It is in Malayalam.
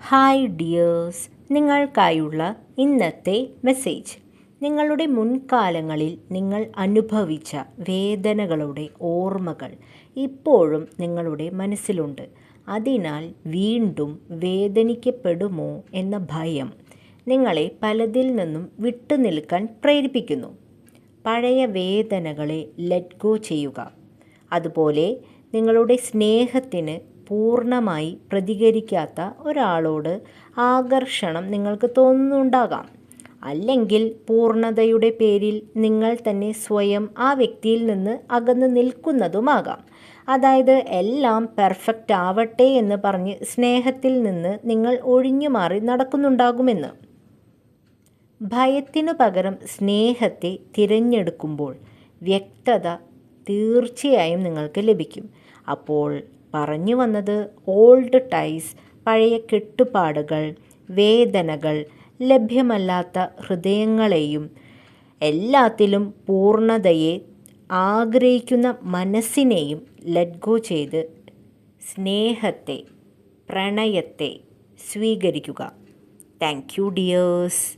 ഹായ് ഡിയേഴ്സ് നിങ്ങൾക്കായുള്ള ഇന്നത്തെ മെസ്സേജ് നിങ്ങളുടെ മുൻകാലങ്ങളിൽ നിങ്ങൾ അനുഭവിച്ച വേദനകളുടെ ഓർമ്മകൾ ഇപ്പോഴും നിങ്ങളുടെ മനസ്സിലുണ്ട്. അതിനാൽ വീണ്ടും വേദനിക്കപ്പെടുമോ എന്ന ഭയം നിങ്ങളെ പലതിൽ നിന്നും വിട്ടുനിൽക്കാൻ പ്രേരിപ്പിക്കുന്നു. പഴയ വേദനകളെ ലെറ്റ് ഗോ ചെയ്യുക. അതുപോലെ നിങ്ങളുടെ സ്നേഹത്തിന് പൂർണമായി പ്രതികരിക്കാത്ത ഒരാളോട് ആകർഷണം നിങ്ങൾക്ക് തോന്നുന്നുണ്ടാകാം. അല്ലെങ്കിൽ പൂർണതയുടെ പേരിൽ നിങ്ങൾ തന്നെ സ്വയം ആ വ്യക്തിയിൽ നിന്ന് അകന്ന് നിൽക്കുന്നതുമാകാം. അതായത് എല്ലാം പെർഫെക്റ്റ് ആവട്ടെ എന്ന് പറഞ്ഞ് സ്നേഹത്തിൽ നിന്ന് നിങ്ങൾ ഒഴിഞ്ഞു മാറി നടക്കുന്നുണ്ടാകുമെന്ന്. ഭയത്തിനു പകരം സ്നേഹത്തെ തിരഞ്ഞെടുക്കുമ്പോൾ വ്യക്തത തീർച്ചയായും നിങ്ങൾക്ക് ലഭിക്കും. അപ്പോൾ പറഞ്ഞു വന്നത് ഓൾഡ് ടൈസ് പഴയ കെട്ടുപാടുകൾ വേദനകൾ ലഭ്യമല്ലാത്ത ഹൃദയങ്ങളെയും എല്ലാത്തിലും പൂർണതയെ ആഗ്രഹിക്കുന്ന മനസ്സിനെയും ലെറ്റ് ഗോ ചെയ്ത് സ്നേഹത്തെ പ്രണയത്തെ സ്വീകരിക്കുക. Thank you dears